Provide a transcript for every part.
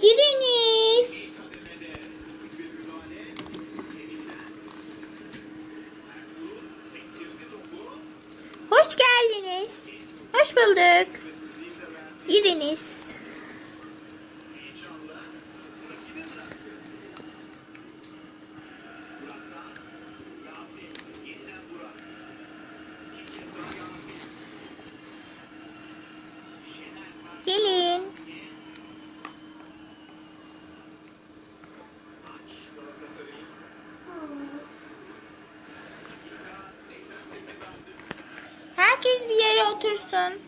Giriniz. Hoş geldiniz. Hoş bulduk. Giriniz. Otursun.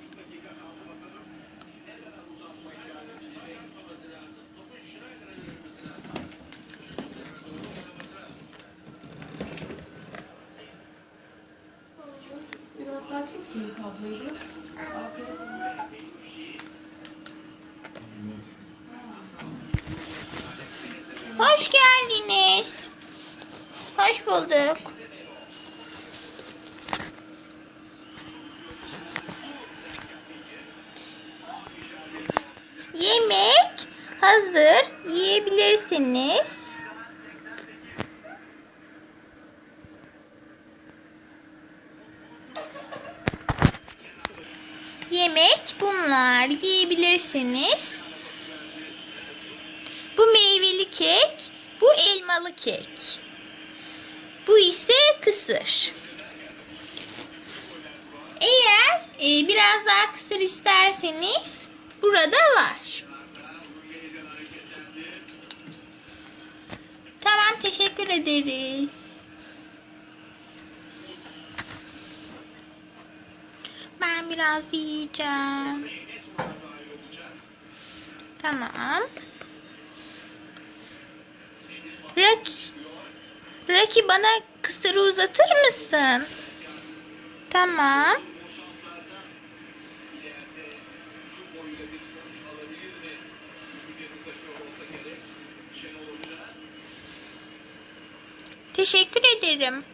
Biraz daha çek şeyi kabloyu biraz. Arkaya Hoş geldiniz. Hoş bulduk. Yemek hazır. Yiyebilirsiniz. Yemek bunlar. Yiyebilirsiniz. Bu meyveli kek, bu elmalı kek. Bu ise kısır. Eğer e, biraz daha kısır isterseniz burada var. Tamam teşekkür ederiz. Ben biraz yiyeceğim. Tamam. Raki, Raki bana kısırı uzatır mısın? Tamam. Teşekkür ederim.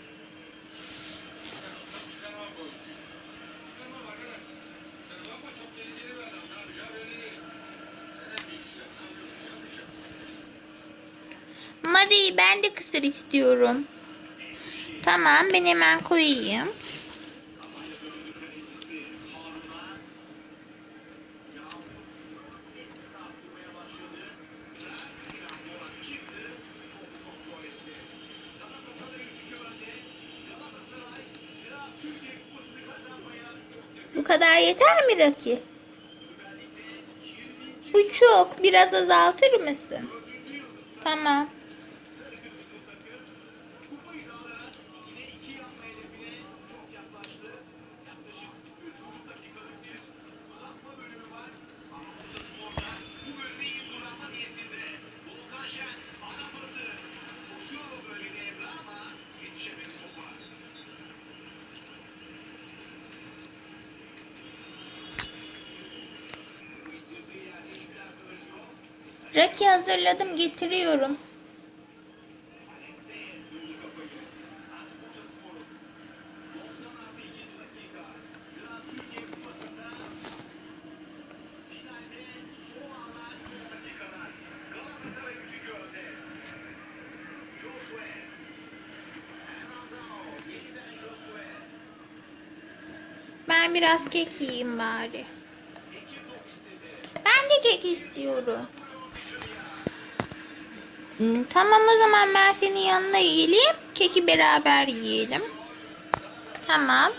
Marie ben de kısır istiyorum. Tamam ben hemen koyayım. Kadar yeter mi Raki? Bu çok. Biraz azaltır mısın? Tamam. Raki hazırladım getiriyorum. Ben biraz kek yiyeyim bari. Ben de kek istiyorum. Tamam o zaman ben senin yanına geleyim. Keki beraber yiyelim. Tamam.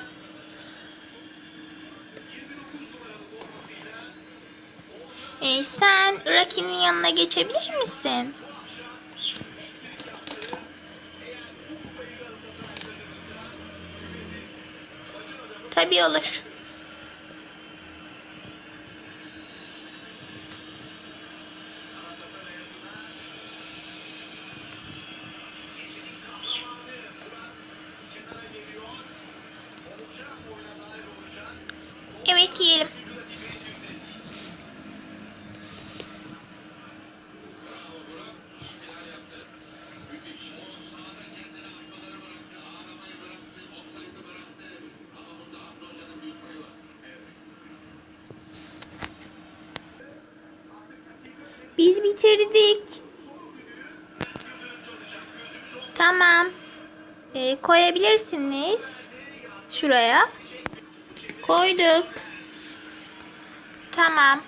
Ee, sen Rocky'nin yanına geçebilir misin? Tabii olur. yemek yiyelim. Biz bitirdik. Tamam. Ee, koyabilirsiniz şuraya. Koyduk. Tamam.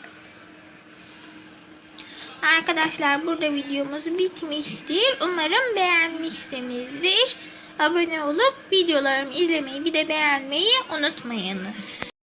Arkadaşlar burada videomuz bitmiştir. Umarım beğenmişsinizdir. Abone olup videolarımı izlemeyi bir de beğenmeyi unutmayınız.